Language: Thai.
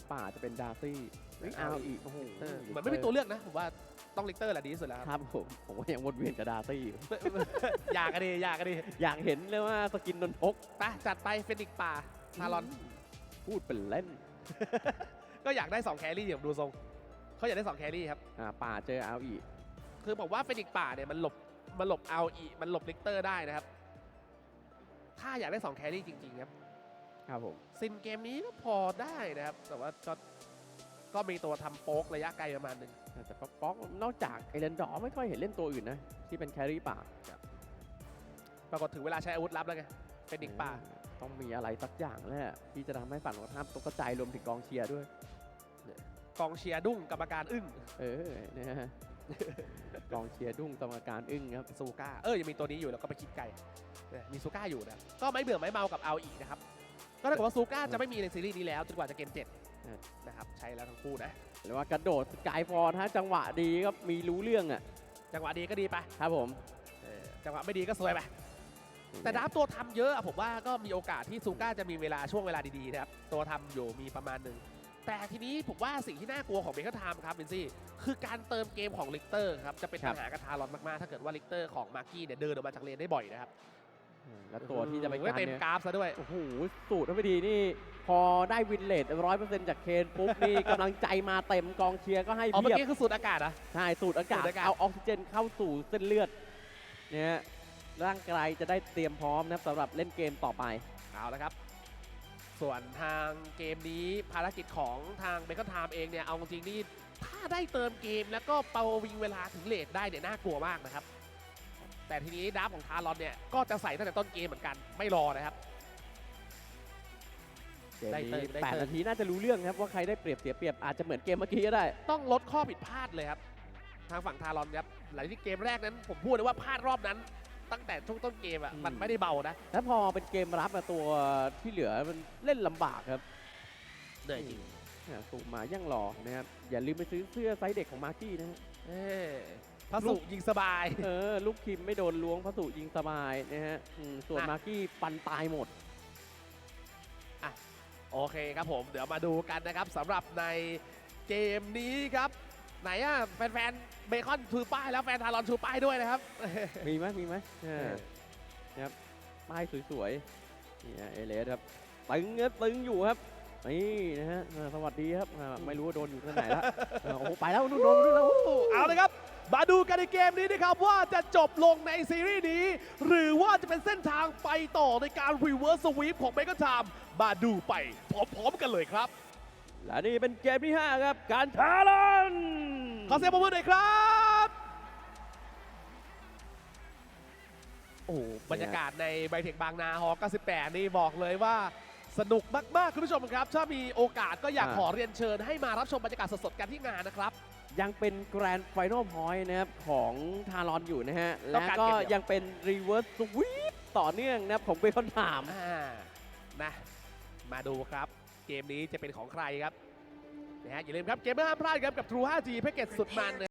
ถ้าป่าจะเป็นดาร์ซี่เฮ้ยเอาเอาอีอีกกโอ้โหเออเหมือนไม่มีตัวเลือกนะผมว่าต้องลิกเตอร์แหละดีที่สุดแล้วครับผมผมว่ายังวนเวียนกับดาร์ซี่อยู่อยากกันดีอยากกันดีอยากเห็นเลยว่าสกินนนทกไปจัดไปเฟนิกซ์ป่าทารอนพูดเป็นเล่น ก็อยากได้ 2 แครี่อย่างดูทรงเขาอยากได้ 2 แครี่ครับอ่าป่าเจอเอาอีกคือผมว่าเฟนิกซ์ป่าเนี่ยมันหลบมันหลบเอาอีมันหลบลิกเตอร์ได้นะครับ ถ้าอยากได้ 2 แครี่จริงๆครับ ครับผมซินเกมนี้ก็พอได้นะครับ แต่ว่าก็ก็มีตัวทำโป๊กระยะไกลประมาณหนึงแต่ป๊อกป๊อกนอกจากเอเลนดอร์ไม่ค่อยเห็นเล่นตัวอื่นนะ ที่เป็นแครี่ป่าปรากฏถึงเวลาใช้อาวุธลับแล้วไงเฟนิกซ์ป่าเออต้องมีอะไรสักอย่างแหละที่จะทำให้ฝั่งตรงข้ามตกกระจายรวมถึงกองเชียร์ด้วยกองเชียร์ดุ้งกรรมการอึ้งเออนะฮะกองเชียร์ดุ้งกรรมการอึ้งครับซูก้าเออยังมีตัวนี้อยู่แล้วก็ไปคิดไกลเนี่ยมีซูก้าอยู่นะก็ไม่เบื่อไม่เมากับเอาอีกนะครับ ก็ถ้าเกิดว่าซูก้าจะไม่มีในซีรีส์นี้แล้วจนกว่าจะเกมเจ็ดเออนะครับใช้แล้วทั้งคู่นะหรือว่ากระโดดสกายฟอร์ถ้าจังหวะดีก็มีรู้เรื่องอะจังหวะดีก็ดีไปครับผมเออจังหวะไม่ดีก็ซวยไปแต่ดับตัวทำเยอะอะผมว่าก็มีโอกาสที่ซูก้าจะมีเวลาช่วงเวลาดีๆนะครับตัวทำอยู่มีประมาณหนึ่งแต่ทีนี้ผมว่าสิ่งที่น่ากลัวของเบเกอร์ไทม์ครับเบนซี่คือการเติมเกมของลิกเตอร์ครับจะเป็นปัญหากับทารอนมากๆ ถ้าเกิดว่าลิกเตอร์ของมาร์กี้เนี่ยเดินออกมาจากเลนได้บ่อยนะครับ แล้วตัวที่จะไปโอ้กัยนเต็มเนี่ยกราฟซะด้วย โอ้โห สูตรไม่ดีนี่ พอได้วินเลทร้อยเปอร์เซ็นต์จากเคนปุ๊บนี่กำลังใจมาเต็มกองเชียร์ก็ให้อ๋อ เมื่อเพียบกี้คือสูดอากาศอะใช่สูตรอากาศสูดอากาศ เอาออกซิเจนเข้าสู่เส้นเลือด เนี่ยร่างกายจะได้เตรียมพร้อมนะครับสำหรับเล่นเกมต่อไป เอาละครับ ส่วนทางเกมนี้ภารกิจของทางเบเกอร์ไทม์เองเนี่ย เอาจริงๆนี่ถ้าได้เติมเกมแล้วก็เปาวิงเวลาถึงเลทได้เนี่ยน่ากลัวมากนะครับ แต่ทีนี้ดับของทารอนเนี่ยก็จะใส่ตั้งแต่ต้นเกมเหมือนกันไม่รอนะครับ เกมได้เตินี้มได้แปดเติมนาทีน่าจะรู้เรื่องครับว่าใครได้เปรียบเสียเปรียบอาจจะเหมือนเกมเมื่อกี้ก็ได้ ต้องลดข้อผิดพลาดเลยครับ ทางฝั่งทารอนครับหลังที่เกมแรกนั้นผมพูดเลยว่าพลาดรอบนั้น ตั้งแต่ช่วงต้นเกมอะอืม มันไม่ได้เบานะแล้วพอเป็นเกมรับอะตัวที่เหลือมันเล่นลำบากครับเหนื่อยจริงอ่าสูงมายั่งรอนะครับอย่าลืมไปซื้อเสื้อไซส์เด็กของมาร์กี้นะฮะ เอ้ พระสุยิงสบาย เออลูกคิมไม่โดนล้วงพระสุยิงสบายนะฮะอืมส่วนอะ มาร์กี้ปันตายหมด โอเคครับผม เดี๋ยวมาดูกันนะครับสำหรับในเกมนี้ครับ ไหนอะแฟนๆเบคอนชูป้ายแล้วแฟนทารอนชูป้ายด้วยนะครับ มีไหมมีไหมเออเออนะครับป้ายสวยๆนี่ฮะเอเลสครับตึงครับตึงอยู่ครับนี่นะฮะเออสวัสดีครับอ่าไม่รู้ว่าโดนอยู่ที่ไหนละเออโอ้โหไปแล้วนู่นโดนนู่นแล้วเอาเลยครับ มาดูกันในเกมนี้นะครับว่าจะจบลงในซีรีส์นี้ หรือว่าจะเป็นเส้นทางไปต่อในการรีเวิร์สสวีปของเบเกอร์ไทม์มาดูไปพร้อมๆกันเลยครับ และนี่เป็นเกมที่ 5 ครับ การทาลอนขอเสียงปรบมือหน่อยครับ โอ้โหบรรยากาศในไบเทคบางนาฮอ98 นี่บอกเลยว่าสนุกมาก ๆ คุณผู้ชมครับ ถ้ามีโอกาสก็อยากขอเรียนเชิญให้มารับชมบรรยากาศสดๆกันที่งานนะครับ ยังเป็นแกรนด์ไฟน l ลพอยต์นะครับของทารอนอยู่นะฮะ ต้และองการก็เกมเดียวยังเป็นรีเวิร์สสวีปต่อเนื่องนะครับของเบคอนถาม อ่านะมาดูครับ เกมนี้จะเป็นของใครครับนะฮะอย่าลืมครับ เกมไม่ห้ามพลาดครับ กับ True 5G แพ็กเกจสุดมันนะ